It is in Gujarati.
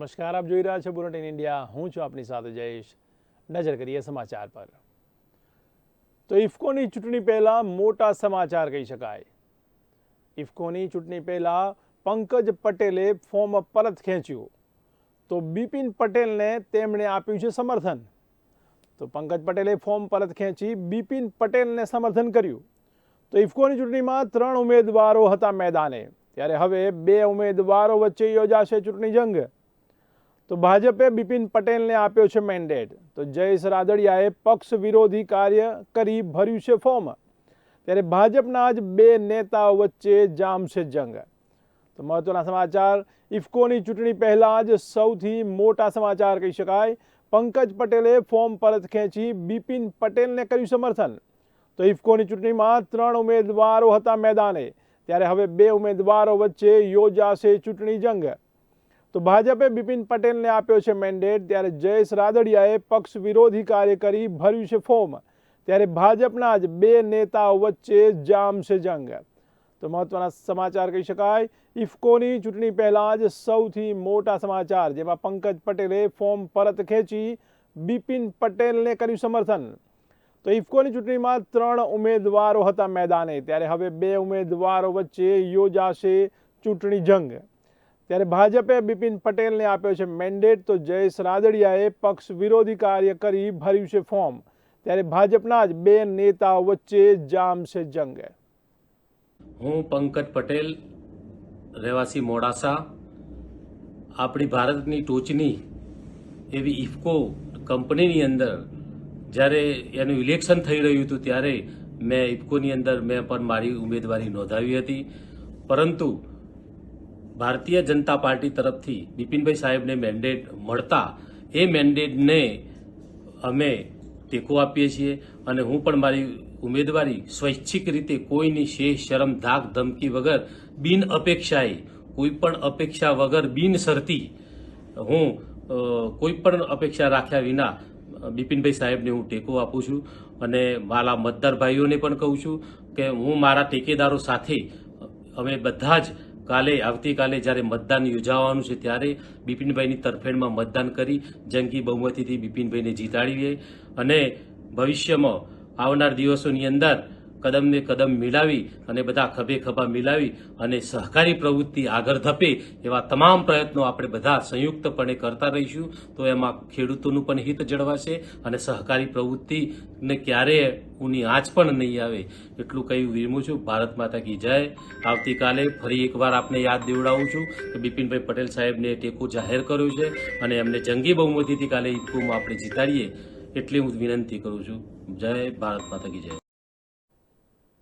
નમસ્કાર, આપ જોઈ રહ્યા છો બુલેટિન ઇન્ડિયા. હું છું આપની સાથે જયેશ. નજર કરીએ સમાચાર પર. તો ઇફકોની ચૂંટણી પહેલાં મોટા સમાચાર કહી શકાય. ઇફકોની ચૂંટણી પહેલાં પંકજ પટેલે ફોર્મ પરત ખેંચ્યું. તો બિપિન પટેલને તેમણે આપ્યું છે સમર્થન. તો પંકજ પટેલે ફોર્મ પરત ખેંચી બિપિન પટેલને સમર્થન કર્યું. તો ઇફકોની ચૂંટણીમાં ત્રણ ઉમેદવારો હતા મેદાને. ત્યારે હવે બે ઉમેદવારો વચ્ચે યોજાશે ચૂંટણી જંગ. તો ભાજપે બિપિન પટેલને આપ્યો છે મેન્ડેટ તો જયેશ રાદડિયાએ પક્ષ વિરોધી કાર્ય કરી ભર્યું છે ફોર્મ ત્યારે ભાજપના જ બે નેતાઓ વચ્ચે જામશે જંગ. તો મહત્વના સમાચાર, ઇફકોની ચૂંટણી પહેલાં જ સૌથી મોટા સમાચાર કહી શકાય. પંકજ પટેલે ફોર્મ પરત ખેંચી બિપિન પટેલને કર્યું સમર્થન. તો ઇફકોની ચૂંટણીમાં ત્રણ ઉમેદવારો હતા મેદાને. ત્યારે હવે બે ઉમેદવારો વચ્ચે યોજાશે ચૂંટણી જંગ. તો ભાજપે બિપિન પટેલને આપ્યો છે મેન્ડેટ ત્યારે જયેશ રાદડિયાએ પક્ષ વિરોધી કાર્ય કરી ભર્યું છે ફોર્મ ત્યારે ભાજપના જ બે નેતાઓ વચ્ચે જામશે જંગ. તો મહત્વના સમાચાર કહી શકાય ઇફકોની ચૂંટણી પહેલા જ સૌથી મોટા સમાચાર, જેમાં પંકજ પટેલે ફોર્મ પરત ખેંચી બિપિન પટેલને કર્યું સમર્થન. તો ઇફકોની ચૂંટણીમાં ત્રણ ઉમેદવારો હતા મેદાને, ત્યારે હવે બે ઉમેદવારો વચ્ચે યોજાશે ચૂંટણી જંગ. ત્યારે ભાજપે બિપિન પટેલને આપ્યો છે મેન્ડેટ તો જયેશ રાદડિયાએ પક્ષ વિરોધી કાર્ય કરી ભર્યું છે ફોર્મ ત્યારે ભાજપના જ બે નેતાઓ વચ્ચે જામશે જંગ. હું પંકજ પટેલ, રહેવાસી મોડાસા. આપણી ભારતની ટોચની એવી ઇફકો કંપનીની અંદર જ્યારે એનું ઇલેક્શન થઈ રહ્યું હતું ત્યારે મેં ઇફકોની અંદર મેં પણ મારી ઉમેદવારી નોંધાવી હતી. પરંતુ ભારતીય જનતા પાર્ટી તરફથી બિપિનભાઈ સાહેબને મેન્ડેટ મળતા એ મેન્ડેટને અમે ટેકો આપીએ છીએ અને હું પણ મારી ઉમેદવારી સ્વૈચ્છિક રીતે કોઈની શેષ શરમ, ધાક, ધમકી વગર, બિન અપેક્ષાએ, કોઈ પણ અપેક્ષા વગર, બિન શરતી, હું કોઈ પણ અપેક્ષા રાખ્યા વિના બિપિનભાઈ સાહેબને હું ટેકો આપું છું અને મારા મતદાર ભાઈઓને પણ કહું છું કે હું મારા ટેકેદારો સાથે અમે બધા જ કાલે, આવતીકાલે જ્યારે મતદાન યોજાવાનું છે, ત્યારે બિપિનભાઈની તરફેણમાં મતદાન કરી જંગી બહુમતીથી બિપિનભાઈને જીતાડીએ અને ભવિષ્યમાં આવનાર દિવસોની અંદર કદમને કદમ મિલાવી અને બધા ખભે ખભા મિલાવી અને સહકારી પ્રવૃત્તિ આગળ ધપે એવા તમામ પ્રયત્નો આપણે બધા સંયુક્તપણે કરતા રહીશું. તો એમાં ખેડૂતોનું પણ હિત જળવાશે અને સહકારી પ્રવૃત્તિને ક્યારેય ઊની આંચ પણ નહીં આવે એટલું કહી વિરમું છું. ભારત માતા કી જય. આવતીકાલે ફરી એકવાર આપને યાદ દેવડાવું છું કે બિપિનભાઈ પટેલ સાહેબને ટેકો જાહેર કર્યો છે અને એમને જંગી બહુમતીથી કાલે ઇફકોમાં આપણે જીતાડીએ એટલી હું વિનંતી કરું છું. જય ભારત માતા કી જય.